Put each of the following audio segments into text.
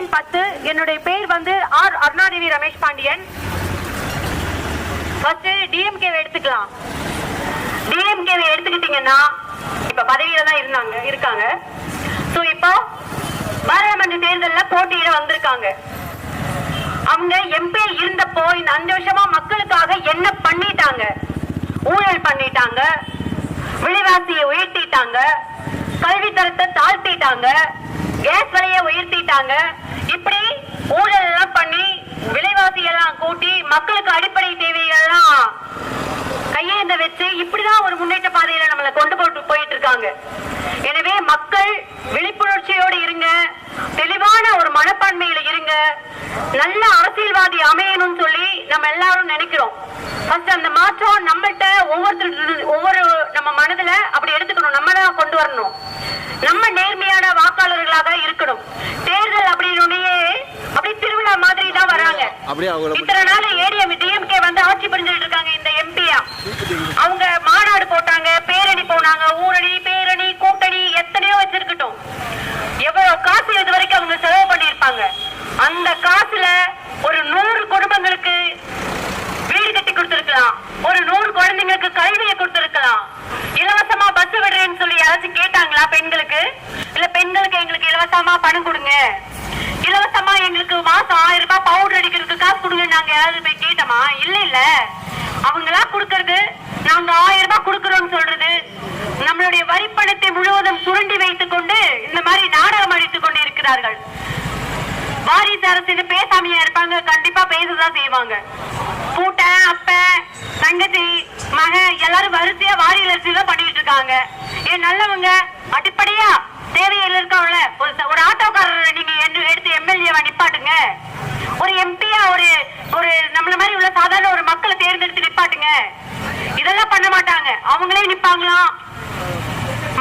எண் பத்து. என்னுடைய பேர் வந்து ஆர் அருணாதேவி ரமேஷ் பாண்டியன். ஃபர்ஸ்ட் டிஎம்கேவை எடுத்துக்கலாம். டிஎம்கேவை எடுத்துக்கிட்டீங்கன்னா இப்ப பதவியில தான் இருந்தாங்க இருக்காங்க. ஸோ இப்போ பாராளுமன்ற தேர்தலில் போட்டியிட வந்திருக்காங்க. அவங்க எம்பி இருந்தப்போ இந்த அஞ்சு வருஷமா மக்களுக்காக என்ன பண்ணிட்டாங்க? ஊழல் பண்ணிட்டாங்க. விலைவாசியை உயர்த்திட்டாங்க. கல்வி தரத்தை தாழ்த்திட்டாங்க. கேஸ் விலையை உயர்த்திட்டாங்க. இப்படி ஊழல் எல்லாம் பண்ணி விலைவாசி எல்லாம் கூட்டி மக்களுக்கு அடிப்படை தேவைகள்லாம் கையேந்த வச்சு இப்படிதான் ஒரு முன்னேற்ற பாதையில நம்மளை கொண்டு போட்டு போயிட்டு இருக்காங்க எனவே மக்கள் விழிப்புணர்ச்சியோடு இருங்க. தெளிவான ஒரு மனப்பான்மையில இருங்க. நல்ல அரசியல்வாதி அமையணும்னு சொல்லி நம்ம எல்லாரும் நினைக்கிறோம். ஃபர்ஸ்ட் அந்த மாற்றம் நம்மள்ட்ட ஒவ்வொருத்தர் ஒவ்வொரு நம்ம மனதுல அப்படி எடுத்து வரணும். நம்ம நேர்மையான வாக்காளர்களாக இருக்கணும். தேர்தல் அப்படின்னு அப்படி திருவிழா மாதிரி தான் வராங்க. இத்தனை நாள் ஏடிஎம் டிஎம்கே வந்து ஆட்சி புரிஞ்சுட்டு இருக்காங்க இந்த எம்பியா அவங்க மாநாடு போட்டாங்க பேரணி போனாங்க ஊரணி இலவசமா பணம் கொடுங்க. இலவசமா எங்களுக்கு மாசம் ஆயிரம் ரூபாய் பவுடர் அடிக்கிறதுக்கு காசு கொடுங்க. நாங்க யாராவது போய் கேட்டோமா? இல்ல இல்ல. அவங்களா கொடுக்கறது நாங்க ஆயிரம் ரூபாய் கொடுக்கறோம்னு சொல்றது. நம்மளுடைய வரி பணத்தை முழுவதும் சுரண்டி வைத்துக் கொண்டு இந்த மாதிரி நாடகம் அடித்துக் கொண்டு இருக்கிறார்கள் வாரிசு அரசு பேசாமையா இருப்பாங்க. கண்டிப்பா பேசதான் செய்வாங்க. பூட்ட அப்ப தங்கச்சி மக எல்லாரும் வரிசையா வாரி அரசு தான் பண்ணிட்டு இருக்காங்க. ஏன் நல்லவங்க. அடிப்படையா. தேவையில் இருக்கவங்கள ஒரு ஒரு ஆட்டோக்காரர் நீங்க எடுத்து எம்எல்ஏவா நிப்பாட்டுங்க. ஒரு எம்பியா ஒரு ஒரு நம்மள மாதிரி உள்ள சாதாரண ஒரு மக்களை தேர்ந்தெடுத்து நிப்பாட்டுங்க. இதெல்லாம் பண்ண மாட்டாங்க. அவங்களே நிப்பாங்களாம்.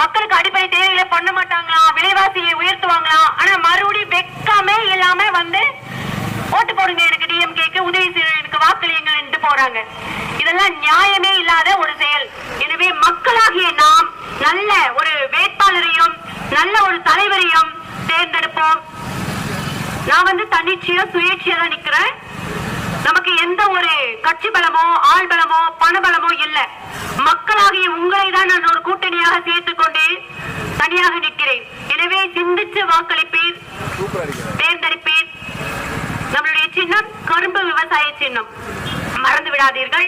மக்களுக்கு அடிப்படை தேவைகளை பண்ண மாட்டாங்களாம். விலைவாசியை உயர்த்துவாங்களாம். ஆனா மறுபடியும் வெக்காமே இல்லாம வந்து ஓட்டு போடுங்க எனக்கு டிஎம்கேக்கு உதவி செய்ய வாக்களியுங்கள் என்று போறாங்க. இதெல்லாம் நியாயமே இல்லாத ஒரு செயல். எனவே மக்களாகிய நாம் நல்ல ஒரு வேட்பாளரையும் நல்ல ஒரு தலைவரையும் தேர்ந்தெடுப்போம். நான் வந்து தன்னிச்சையா சுயேட்சையா தான் நிக்கிறேன். நமக்கு எந்த ஒரு கட்சி பலமோ ஆள் பலமோ பண பலமோ இல்ல. மக்களாகிய உங்களை தான் நான் ஒரு கூட்டணியாக சேர்த்துக் கொண்டு தனியாக நிற்கிறேன். எனவே சிந்திச்சு வாக்களிப்பீர். தேர்ந்தெடுப்பீர். நம்மளுடைய சின்னம் கரும்பு விவசாய சின்னம். மறந்து விடாதீர்கள்.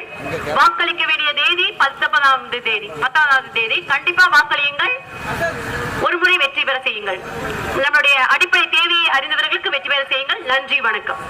வாக்களிக்க வேண்டிய தேதி பத்தொன்பதாவது தேதி பத்தாவது தேதி. கண்டிப்பா வாக்களியுங்கள். ஒரு முறை வெற்றி பெற செய்யுங்கள். நம்மளுடைய அடிப்படை தேவையை அறிந்தவர்களுக்கு வெற்றி பெற செய்யுங்கள். நன்றி வணக்கம்.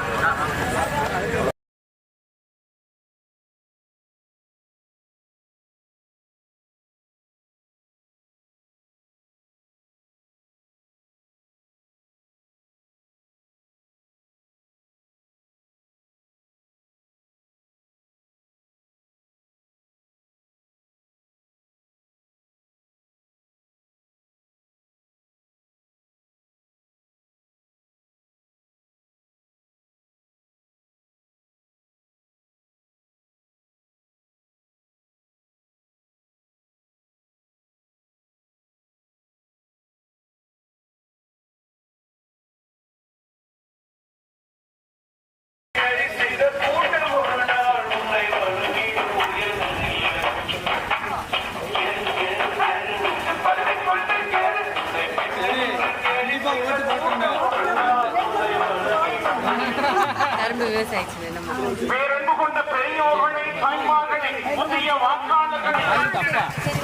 கரும்பு விவசாயிச்சு நம்ம பேரன்பு கொண்ட பெரியோர்களே தாய்மார்களே புதிய வாக்காளர்களே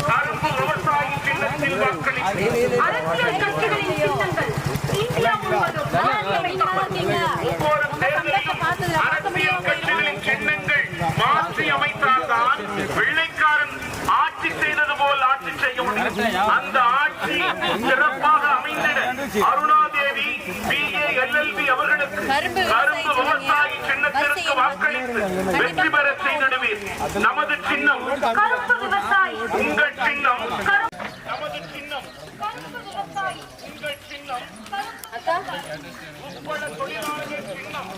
கரும்பு விவசாயி சின்னத்தில் வாக்களித்து அரசியல் கட்சிகளின் சின்னங்கள். இந்தியா முழுவதும். ஒவ்வொரு தேர்தலிலும் அரசியல் கட்சிகளின் சின்னங்கள் மாற்றி அமைத்தால்தான் வெள்ளைக்காரன் ஆட்சி செய்தது போல் ஆட்சி செய்ய முடியும். அந்த ஆட்சி சிறப்பாக அமைந்திட அருணாதேவி பி. ஏ. எல்எல்பி அவர்களுக்கு கரும்பு கரும்பு விவசாயி விவசாயி சின்னத்திற்கு வாக்களித்து வெற்றி பெற செய்திடுவீர் நமது சின்னம் உங்கள் சின்னம் நமது சின்னம் உங்கள் சின்னம் உட்பட தொழிலாளர்கள் சின்னம்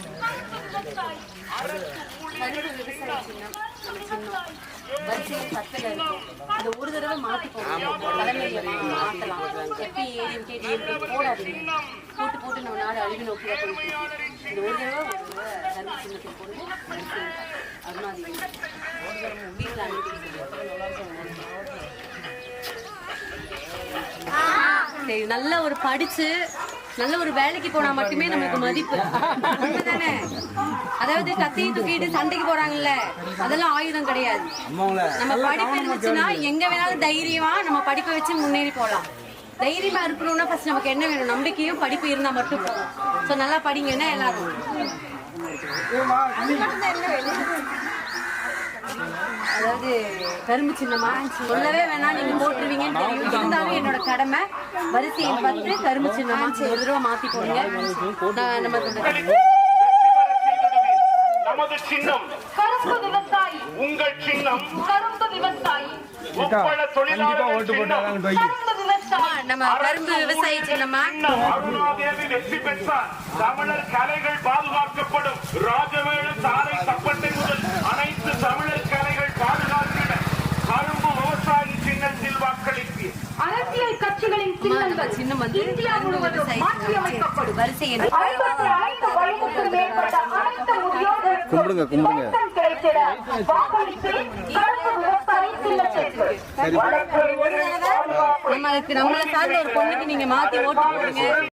அரசு சின்னம் வரிசையில் ஒரு தடவை மாற்றி போடணும் தலைமையில் மாற்றலாம் எப்பி ஏடிஎம்கே டிஎம்கே போடாதீங்க. போட்டு போட்டு நம்ம நாடு அழிவு நோக்கி தான் போயிட்டு இருக்கு. இந்த ஒரு தடவை சரி நல்ல ஒரு படிச்சு நல்ல ஒரு வேலைக்கு போனா மட்டுமே நமக்கு மதிப்பு. உண்மைதானே? அதாவது கத்தியை தூக்கிட்டு சண்டைக்கு போறாங்கல்ல அதெல்லாம் ஆயுதம் கிடையாது. நம்ம படிப்பு இருந்துச்சுன்னா எங்க வேணாலும் தைரியமா நம்ம படிப்பை வச்சு முன்னேறி போகலாம். தைரியமா இருக்கணும்னா ஃபர்ஸ்ட் நமக்கு என்ன வேணும்? நம்பிக்கையும் படிப்பு இருந்தா மட்டும் போதும். ஸோ நல்லா படிங்கன்னா எல்லாரும். அதாவது கரும்பு சின்னமா சொல்லவே வேணாம் நீங்க போட்டுருவீங்கன்னு தெரியும். இருந்தாலும் என்னோட கடமை. வரிசை எண் பத்து கரும்பு சின்னமா ஒரு தடவை மாத்தி போடுங்க. நான் நம்ம. நமது சின்னம். கரும்பு விவசாயி. உங்கள் சின்னம். கரும்பு விவசாயி. ஒப்பள நம்ம கரும்பு விவசாயி சின்னமா சின்னம் அருணாதேவி வெற்றி பெற்றார் தமிழர் கலைகள் பாதுகாக்கப்படும். ராஜவேலு தாரை தப்பட்டை முதல் அனைத்து தமிழர் கலைகள் பாதுகாத்திட கரும்பு விவசாயி சின்னத்தில் வாக்களிப்பீர். அரசியல் கட்சிகளின் சின்னங்கள் சின்னம் வந்து இந்தியா முழுவதும் மாற்றி அமைக்கப்படும் வரிசை ஐம்பத்தி ஐந்து வயதுக்கு மேற்பட்ட அனைத்து கும்பிடுங்க, கும்பிடுங்க. கிடைத்திட வாக்களித்து கரும்பு விவசாயி சின்னத்திற்கு. நம்மளுக்கு நம்மளை சார்ந்த ஒரு பொண்ணுக்கு நீங்க மாத்தி ஓட்டு போடுங்க.